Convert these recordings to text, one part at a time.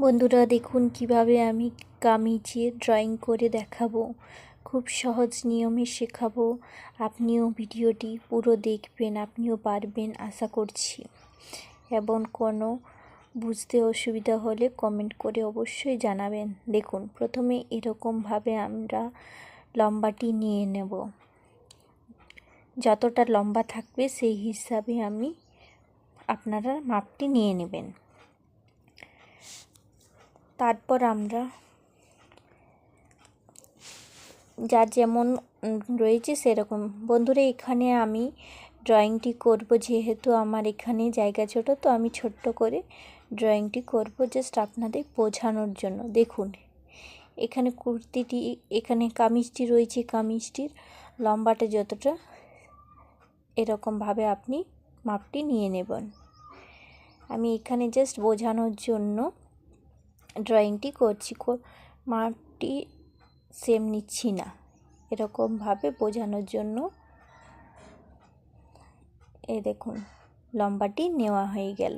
বন্ধুরা, দেখুন কীভাবে আমি কামিজে ড্রয়িং করে দেখাবো। খুব সহজ নিয়মে শেখাবো। আপনিও ভিডিওটি পুরো দেখবেন, আপনিও পারবেন আশা করছি। এবং কোনো বুঝতে অসুবিধা হলে কমেন্ট করে অবশ্যই জানাবেন। দেখুন, প্রথমে এরকমভাবে আমরা লম্বাটি নিয়ে নেব। যতটা লম্বা থাকবে, সেই হিসাবে আমি আপনারা মাপটি নিয়ে নেবেন। তারপর আমরা যার যেমন রয়েছে সেরকম। বন্ধুরা, এখানে আমি ড্রয়িংটি করব যেহেতু আমার এখানে জায়গা ছোট, তো আমি ছোট্ট করে ড্রয়িংটি করব জাস্ট আপনাদের বোঝানোর জন্য। দেখুন, এখানে কুর্তিটি, এখানে কামিজটি রয়েছে, কামিজটির লম্বাটা যতটা, এরকমভাবে আপনি মাপটি নিয়ে নেবেন। আমি এখানে জাস্ট বোঝানোর জন্য ড্রয়িংটি করছি মাপটি সেম নিচ্ছি না। এরকমভাবে বোঝানোর জন্য এ দেখুন, লম্বাটি নেওয়া হয়ে গেল।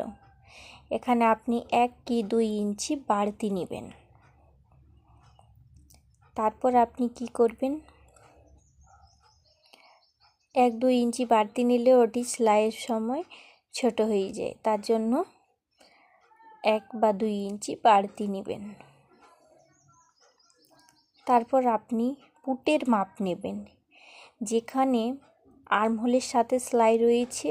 এখানে আপনি এক কি দুই ইঞ্চি বাড়তি নেবেন। তারপর আপনি কি করবেন? এক দুই ইঞ্চি বাড়তি নিলে ওটি সেলাইয়ের সময় ছোট হয়ে যায়, তার জন্য এক বা দুই ইঞ্চি বাড়তি নেবেন। তারপর আপনি পুটের মাপ নেবেন, যেখানে আর্মহোলের সাথে সেলাই রয়েছে,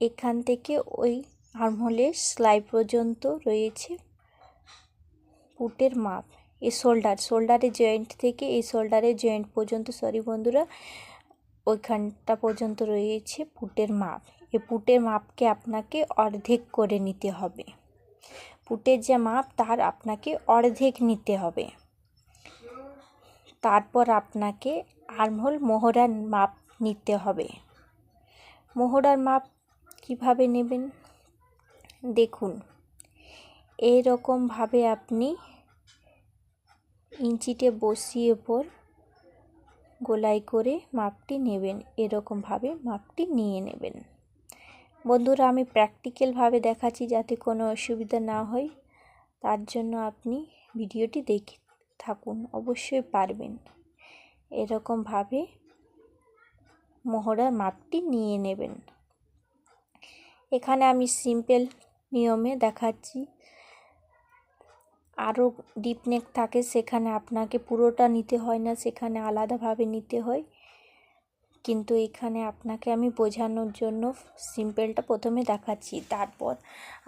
এখান থেকে ওই আর্মহোলের সেলাই পর্যন্ত রয়েছে পুটের মাপ। এই শোল্ডার শোল্ডারের জয়েন্ট থেকে এই শোল্ডারের জয়েন্ট পর্যন্ত, সরি বন্ধুরা, ওইখানটা পর্যন্ত রয়েছে পুটের মাপ। এই পুটের মাপকে আপনাকে অর্ধেক করে নিতে হবে। পুটের যে মাপ, তার আপনাকে অর্ধেক নিতে হবে। তারপর আপনাকে আর্মহোল মোহরার মাপ নিতে হবে। মোহরার মাপ কীভাবে নেবেন? দেখুন এইরকমভাবে আপনি ইঞ্চিতে বসিয়ে পর গোলাই করে মাপটি নেবেন। এরকমভাবে মাপটি নিয়ে নেবেন। বন্ধুরা, আমি প্র্যাকটিক্যালভাবে দেখাচ্ছি যাতে কোনো অসুবিধা না হয়। তার জন্য আপনি ভিডিওটি দেখে থাকুন, অবশ্যই পারবেন। এরকমভাবে মোহরার মাপটি নিয়ে নেবেন। এখানে আমি সিম্পল নিয়মে দেখাচ্ছি। আরও ডিপ নেক থাকে, সেখানে আপনাকে পুরোটা নিতে হয় না, সেখানে আলাদাভাবে নিতে হয়। কিন্তু এখানে আপনাকে আমি বোঝানোর জন্য সিম্পলটা প্রথমে দেখাচ্ছি। তারপর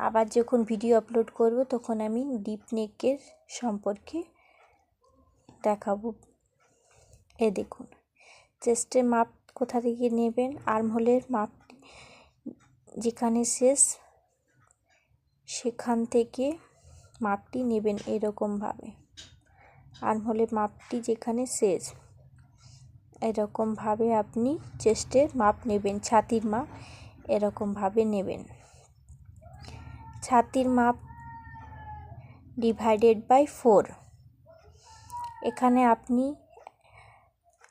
আবার যখন ভিডিও আপলোড করব, তখন আমি ডিপ নেকের সম্পর্কে দেখাবো। এ দেখুন চেস্টের মাপ কোথা থেকে নেবেন আর্মহোলের মাপ যেখানে শেষ, সেখান থেকে মাপটি নেবেন এরকমভাবে। আর্মহোলের মাপটি যেখানে শেষ। এরকমভাবে আপনি চেস্টের মাপ নেবেন, ছাতির মাপ এরকমভাবে নেবেন। ছাতির মাপ ডিভাইডেড বাই ফোর। এখানে আপনি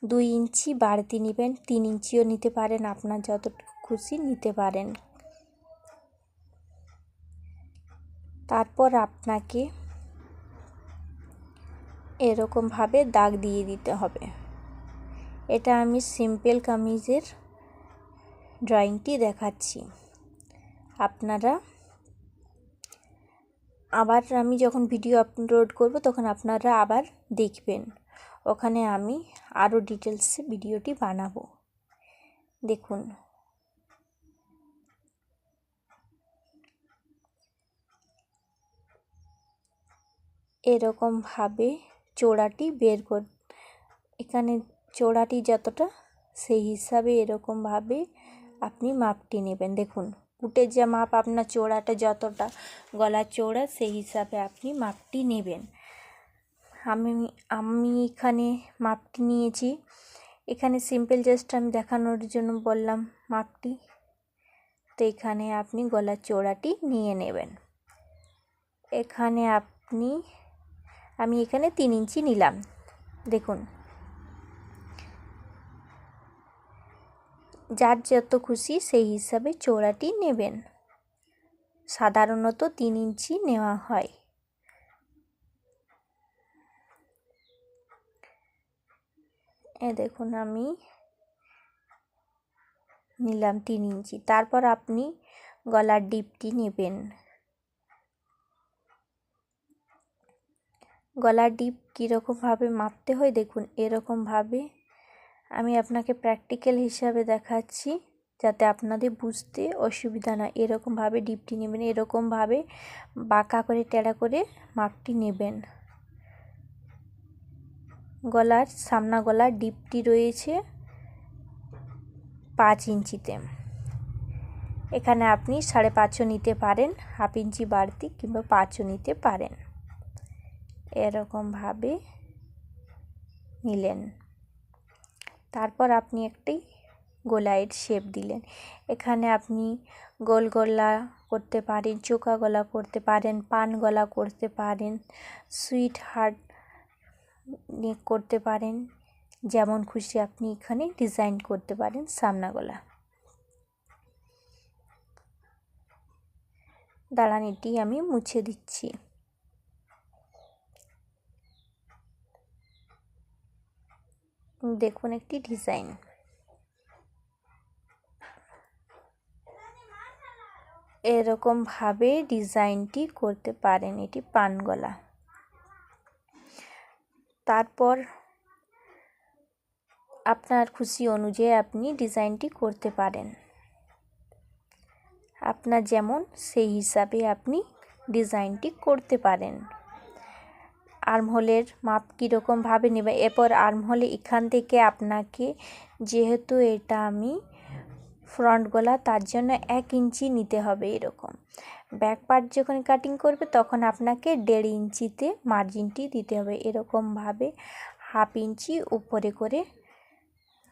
দুই ইঞ্চি বাড়তি নেবেন, তিন ইঞ্চিও নিতে পারেন, আপনার যত খুশি নিতে পারেন। তারপর আপনাকে এরকমভাবে দাগ দিয়ে দিতে হবে। এটা আমি সিম্পল কামিজের ড্রয়িংটি দেখাচ্ছি। আপনারা আবার আমি যখন ভিডিও আপলোড করব, তখন আপনারা আবার দেখবেন। ওখানে আমি আরও ডিটেলসে ভিডিওটি বানাবো। দেখুন। এরকমভাবে চোড়াটি বের কর এখানে চোড়াটি যতটা, সেই হিসাবে এরকমভাবে আপনি মাপটি নেবেন। দেখুন, পুটের যে মাপ আপনার চোড়াটা যতটা, গলার চোড়া সেই হিসাবে আপনি মাপটি নেবেন। আমি আমি এখানে মাপটি নিয়েছি। এখানে সিম্পল জাস্ট আমি দেখানোর জন্য বললাম মাপটি। তো এখানে আপনি গলার চোড়াটি নিয়ে নেবেন। এখানে আপনি, আমি এখানে তিন ইঞ্চি নিলাম। দেখুন যার যত খুশি সেই হিসাবে চোরাটি নেবেন। সাধারণত তিন ইঞ্চি নেওয়া হয়। এ দেখুন, আমি নিলাম তিন ইঞ্চি। তারপর আপনি গলার ডিপটি নেবেন। গলার ডিপ কীরকমভাবে মাপতে হয় দেখুন, এরকমভাবে আমি আপনাকে প্র্যাকটিক্যাল হিসাবে দেখাচ্ছি, যাতে আপনাদের বুঝতে অসুবিধা না, এরকমভাবে ডিপটি নেবেন, এরকমভাবে বাঁকা করে, টেরা করে মাপটি নেবেন। গলার, সামনা গলার ডিপটি রয়েছে পাঁচ ইঞ্চিতে। এখানে আপনি সাড়ে পাঁচও নিতে পারেন, হাফ ইঞ্চি বাড়তি কিংবা পাঁচও নিতে পারেন। এরকমভাবে নিলেন। তারপর আপনি একটি গোলাইয়ের শেপ দিলেন। এখানে আপনি গোল গলা করতে পারেন, চোকা গলা করতে পারেন, পান গলা করতে পারেন সুইট হার্ট করতে পারেন, যেমন খুশি আপনি এখানে ডিজাইন করতে পারেন সামনা গলা। দালানিটি আমি মুছে দিচ্ছি। দেখুন একটি ডিজাইন। এরকমভাবে ডিজাইনটি করতে পারেন এটি পান গলা তারপর আপনার খুশি অনুযায়ী আপনি ডিজাইনটি করতে পারেন। আপনার যেমন সেই হিসাবে আপনি ডিজাইনটি করতে পারেন। আর্মহোলের মাপ কীরকমভাবে নেবে? এরপর আর্মহোলে এখান থেকে আপনাকে যেহেতু এটা আমি ফ্রন্ট গলা, তার জন্য এক ইঞ্চি নিতে হবে এরকম। ব্যাক পার্ট যখন কাটিং করবে, তখন আপনাকে দেড় ইঞ্চিতে মার্জিনটি দিতে হবে এরকমভাবে হাফ ইঞ্চি উপরে করে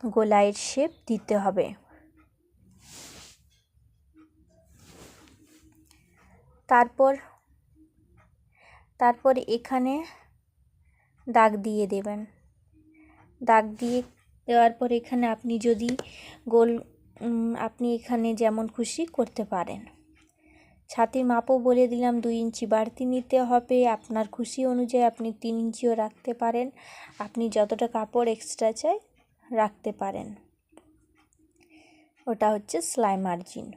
গোলাইয়ের শেপ দিতে হবে। তারপর তারপর এখানে দাগ দিয়ে দেবেন। দাগ দিয়ে দেওয়ার পর এখানে আপনি যদি গোল আপনি এখানে যেমন খুশি করতে পারেন। ছাতির মাপও বলে দিলাম, দুই ইঞ্চি বাড়তি নিতে হবে। আপনার খুশি অনুযায়ী আপনি তিন ইঞ্চিও রাখতে পারেন। আপনি যতটা কাপড় এক্সট্রা চাই রাখতে পারেন। ওটা হচ্ছে সেলাই মার্জিন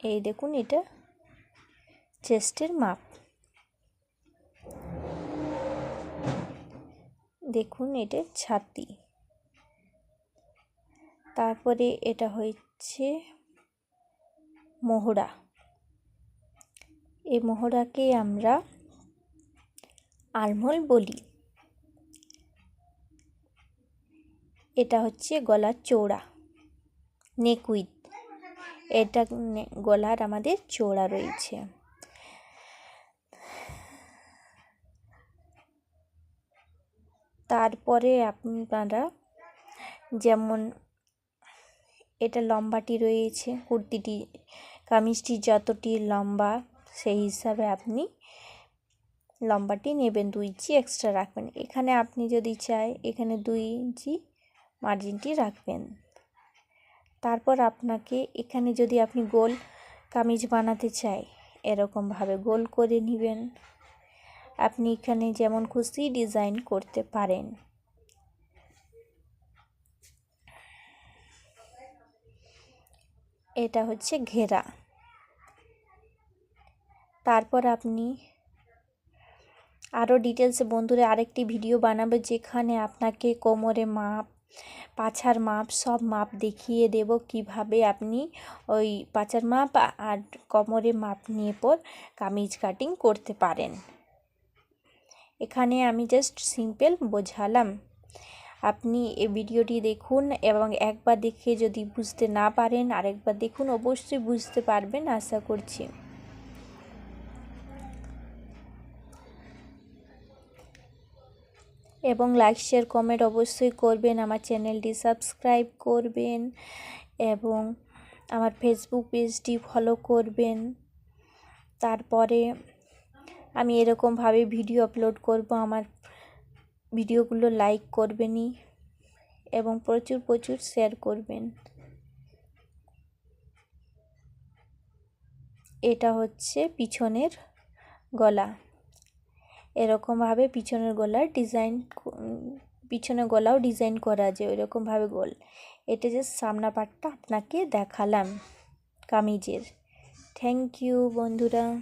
এই দেখুন এটা চেস্টের মাপ। দেখুন এটা ছাতি। তারপরে এটা হচ্ছে মোহরা এই মোহরাকে আমরা আলমল বলি। এটা হচ্ছে গলার চৌড়া নেকুইথ এটা গলার আমাদের চৌড়া রয়েছে। তারপরে আপনারা যেমন এটা লম্বাটি রয়েছে, কুর্তিটি, কামিজটি যতটি লম্বা, সেই হিসাবে আপনি লম্বাটি নেবেন দুই ইঞ্চি এক্সট্রা রাখবেন। এখানে আপনি যদি চাই, এখানে দুই ইঞ্চি মার্জিনটি রাখবেন। তারপর আপনাকে এখানে যদি আপনি গোল কামিজ বানাতে চাই, এরকমভাবে গোল করে নেবেন। আপনি এখানে যেমন খুশি ডিজাইন করতে পারেন। এটা হচ্ছে ঘেরা। তারপর আপনি আরও ডিটেলসে বন্ধুরা আরেকটি ভিডিও বানাবে যেখানে আপনাকে কোমরে মাপ পাছার মাপ, সব মাপ দেখিয়ে দেব কীভাবে আপনি ওই পাছার মাপ আর কোমরে মাপ নিয়ে পর কামিজ কাটিং করতে পারেন। এখানে আমি জাস্ট সিম্পল বোঝালাম। আপনি এই ভিডিওটি দেখুন এবং একবার দেখে যদি বুঝতে না পারেন, আরেকবার দেখুন, অবশ্যই বুঝতে পারবেন, আশা করছি। এবং লাইক শেয়ার কমেন্ট অবশ্যই করবেন। আমার চ্যানেলটি সাবস্ক্রাইব করবেন এবং আমার ফেসবুক পেজটি ফলো করবেন। তারপরে আমি এরকমভাবে ভিডিও আপলোড করব। আমার ভিডিওগুলো লাইক করবেনই এবং প্রচুর প্রচুর শেয়ার করবেন। এটা হচ্ছে পিছনের গলা। এরকমভাবে পিছনের গলার ডিজাইন পিছনের গলাও ডিজাইন করা যে ওইরকমভাবে গোল। এটা যে সামনা পাটটা আপনাকে দেখালাম কামিজের। থ্যাংক ইউ বন্ধুরা।